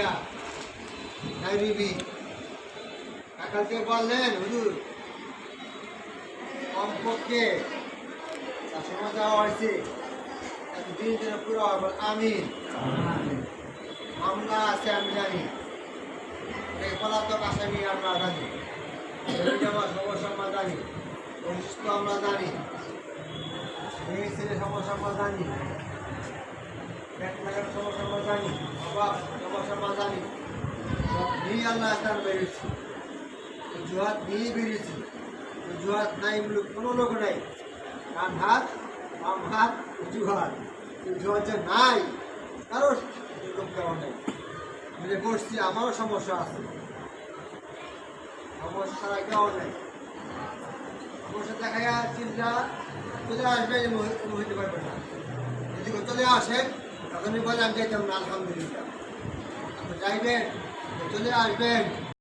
মিয়া বিবি কাকালকে বললেন, হুজুর, কমপক্ষে তার যাওয়া হয়েছে। এত দিন পুরো হবে। আমি মামলা আছে, আমি জানি। পলাতক আসামি আমরা জানি। সমস্যা আমরা জানি। অসুস্থ আমরা জানি। মেয়ে ছেলে সমস্যা আমরা জানি পেট লাগার সমস্যা আমরা জানি। সব নিয়ে আল্লাহ আসার বেরিয়েছি। জুহাত নিয়ে বেরিয়েছি। জুহাত নাই বলে কোনো লোক নাই। ডান হাত? বাম হাত জুহাত জুহাত যে নাই, কারও লোক কেমন নেই? মিলে বসছি আমারও সমস্যা আছে। সমস্যা ছাড়া কেউ নেই? সমস্যা দেখাইয়া চিন্তা চলে আসবে হইতে পারবে না। যদি চলে আসেন তখনই বললাম যেতাম না আলহামদুলিল্লাহ। আপনি যাইবেন চলে আসবেন।